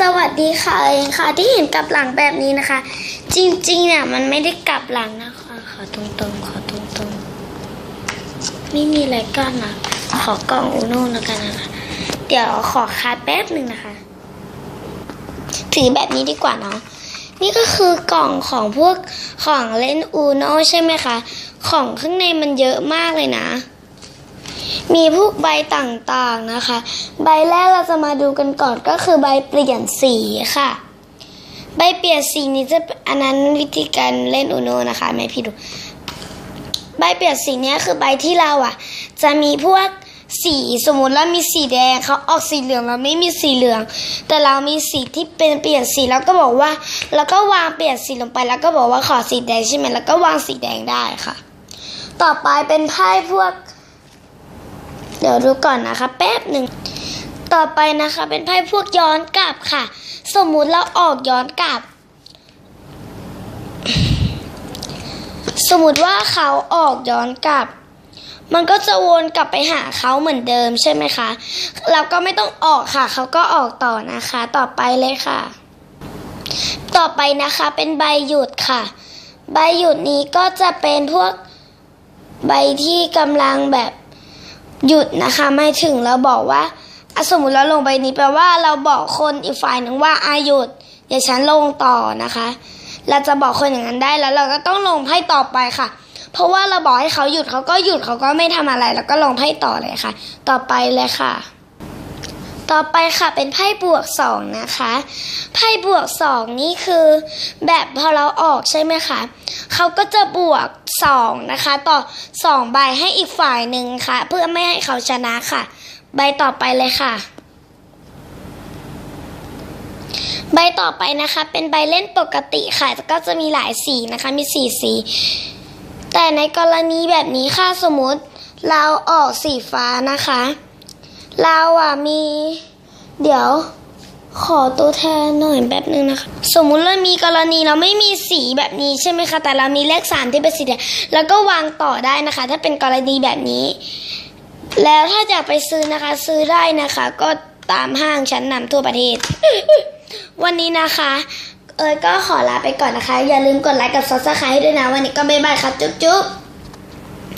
สวัสดีค่ะเองค่ะ ที่เห็นกลับหลังแบบนี้นะคะ จริงๆเนี่ยมันไม่ได้กลับหลังนะคะ ขอตรงๆ ขอตรงๆ ไม่มีอะไรกั้นนะขอกล่องอูโน่แล้วกันนะคะเดี๋ยวขอคัดแป๊บหนึ่งนะคะ ถือแบบนี้ดีกว่าเนาะนี่ก็คือกล่องของพวกของเล่นอูโน่ใช่ไหมคะ ของข้างในมันเยอะมากเลยนะ มีพวกใบต่างๆนะคะ ใบแรกเราจะมาดูกันก่อนก็คือใบเปลี่ยนสีค่ะ ใบเปลี่ยนสีนี้จะอันนั้นวิธีการเล่นอูโนนะคะไม่พี่ดู ใบเปลี่ยนสีนี้คือใบที่เราอะ จะมีพวกสีสมมติแล้วมีสีแดงเขาออกสีเหลืองเราไม่มีสีเหลือง แต่เรามีสีที่เป็นเปลี่ยนสีแล้วก็บอกว่า แล้วก็วางเปลี่ยนสีลงไป แล้วก็บอกว่าขอสีแดงใช่ไหมแล้วก็วางสีแดงได้ค่ะ ต่อไปเป็นไพ่พวก เดี๋ยวดูก่อนนะคะ แป๊บหนึ่ง ต่อไปนะคะเป็นไพ่พวกย้อนกลับค่ะ สมมุติเราออกย้อนกลับ สมมติว่าเขาออกย้อนกลับ มันก็จะวนกลับไปหาเขาเหมือนเดิมใช่ไหมคะ เราก็ไม่ต้องออกค่ะ เขาก็ออกต่อนะคะ ต่อไปเลยค่ะ ต่อไปนะคะเป็นใบหยุดค่ะ ใบหยุดนี้ก็จะเป็นพวกใบที่กำลังแบบ หยุดนะคะไม่ถึงเราบอกว่าสมมติเราลงไปนี้แปลว่าเราบอกคนอีกฝ่ายหนึ่งว่าอาหยุดเดี๋ยวฉันลงต่อนะคะ เราจะบอกคนอย่างนั้นได้แล้ว เราก็ต้องลงไพ่ต่อไปค่ะ เพราะว่าเราบอกให้เขาหยุดเขาก็หยุดเขาก็ไม่ทำอะไร แล้วก็ลงไพ่ต่อเลยค่ะ ต่อไปเลยค่ะ ต่อไปค่ะเป็นไพ่บวกสองนะคะ ไพ่บวกสองนี่คือแบบพอเราออกใช่ไหมคะเขาก็จะบวกสองนะคะ ต่อสองใบให้อีกฝ่ายหนึ่งค่ะ เพื่อไม่ให้เขาชนะค่ะ ใบต่อไปเลยค่ะใบต่อไปนะคะ เป็นใบเล่นปกติค่ะก็จะมีหลายสีนะคะ มีสี่สี แต่ในกรณีแบบนี้ค่ะสมมติเราออกสีฟ้านะคะ เราอะมี เดี๋ยวขอตัวแทนหน่อยแบบนึงนะคะ สมมุติเรามีกรณีเราไม่มีสีแบบนี้ใช่ไหมคะ แต่เรามีเลขสามที่เป็นสีแดงแล้วก็วางต่อได้นะคะ ถ้าเป็นกรณีแบบนี้ แล้วถ้าอยากไปซื้อนะคะ ซื้อได้นะคะ ก็ตามห้างชั้นนำทั่วประเทศ วันนี้นะคะ เอยก็ขอลาไปก่อนนะคะ อย่าลืมกดไลค์กับซับสไครต์ด้วยนะ วันนี้ก็บ๊ายบายค่ะจุ๊บจุ๊บ